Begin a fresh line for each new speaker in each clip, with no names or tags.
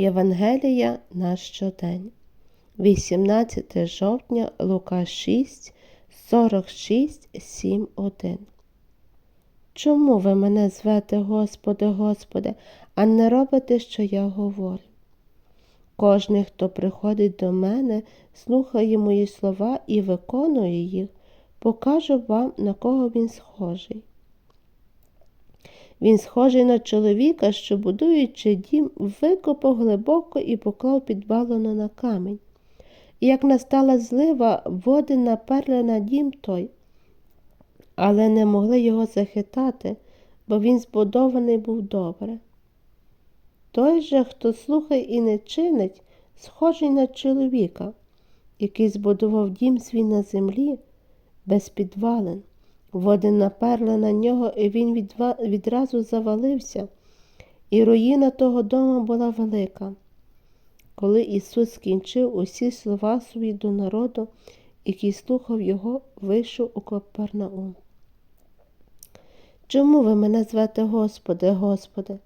Євангелія на щодень. 18 жовтня Лука 6, 46, 7, 1. Чому ви мене звете, Господи, Господи, а не робите, що я говорю? Кожний, хто приходить до мене, слухає мої слова і виконує їх, покажу вам, на кого він схожий. Він схожий на чоловіка, що, будуючи дім, викопав глибоко і поклав підвалину на камінь. І як настала злива, води наперли на дім той, але не могли його захитати, бо він збудований був добре. Той же, хто слухає і не чинить, схожий на чоловіка, який збудував дім свій на землі без підвалин. Води наперли на нього, і він відва... відразу завалився, і руїна того дому була велика. Коли Ісус скінчив усі слова свої до народу, який слухав Його, вийшов у Капернаум. Чому ви мене звете Господи, Господи,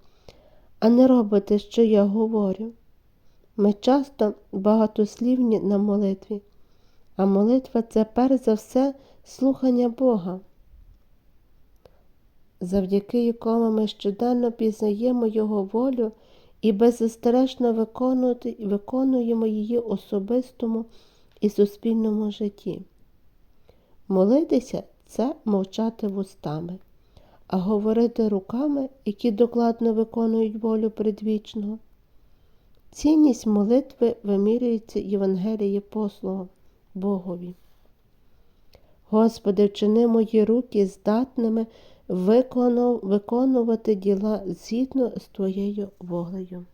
а не робите, що я говорю? Ми часто багатослівні на молитві, а молитва це перш за все слухання Бога, завдяки якому ми щоденно пізнаємо Його волю і беззастережно виконуємо її особистому і суспільному житті. Молитися це мовчати вустами, а говорити руками, які докладно виконують волю предвічного. Цінність молитви вимірюється Євангеліє послугом Богові. Господи, вчини мої руки здатними виконувати діла згідно з Твоєю волею.